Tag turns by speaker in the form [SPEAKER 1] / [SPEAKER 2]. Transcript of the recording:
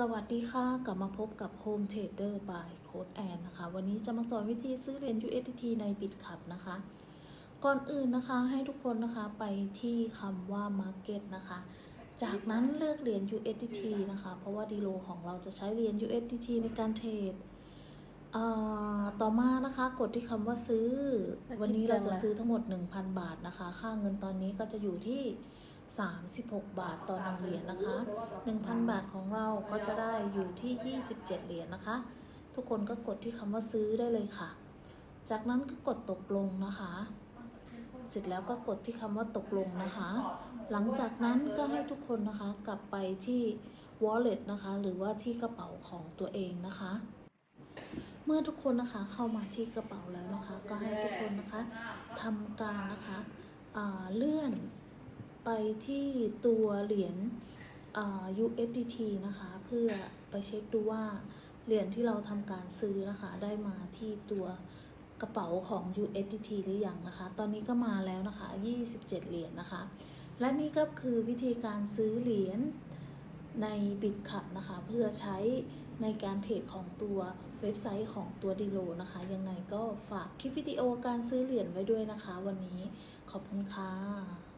[SPEAKER 1] สวัสดีค่ะกลับมาพบกับ Home Trader by Code Ann นะคะ วันนี้จะมาสอนวิธีซื้อเหรียญ USDT ใน BitCup นะคะ ก่อนอื่นนะคะให้ทุกคนนะคะไปที่คำว่า Market นะคะ จากนั้นเลือกเหรียญ USDT นะคะ เพราะว่าดีโลของเราจะใช้เหรียญ USDT ในการเทรดเอ่อต่อมานะคะกดที่คำว่าซื้อ วันนี้เราจะซื้อทั้งหมด 1,000 บาทนะคะ ค่าเงินตอนนี้ก็จะอยู่ที่ 36 บาทต่อหนึ่งเหรียญนะคะ 1,000 บาทของเราก็จะได้อยู่ที่ 27 เหรียญนะคะ ทุกคนก็กดที่คำว่าซื้อได้เลยค่ะ จากนั้นก็กดตกลงนะคะ เสร็จแล้วก็กดที่คำว่าตกลงนะคะ หลังจากนั้นก็ให้ทุกคนนะคะกลับไปที่ wallet นะคะ หรือว่าที่กระเป๋าของตัวเองนะคะ เมื่อทุกคนนะคะเข้ามาที่กระเป๋าแล้วนะคะ ก็ให้ทุกคนนะคะทำการนะคะอ่าเลื่อน ไปที่ตัวเหรียญ USDT นะคะ เพื่อไปเช็คดูว่าเหรียญที่เราทำการซื้อนะคะ ได้มาที่ตัวกระเป๋าของ USDT หรือยังนะคะ ตอนนี้ก็มาแล้วนะคะ 27 เหรียญนะคะ และนี่ก็คือวิธีการซื้อเหรียญในบิตคับนะคะ เพื่อใช้ในการเทรดของตัวเว็บไซต์ของตัวดีโลนะคะ ยังไงก็ฝากคลิปวิดีโอการซื้อเหรียญไว้ด้วยนะคะ วันนี้ขอบคุณค่ะ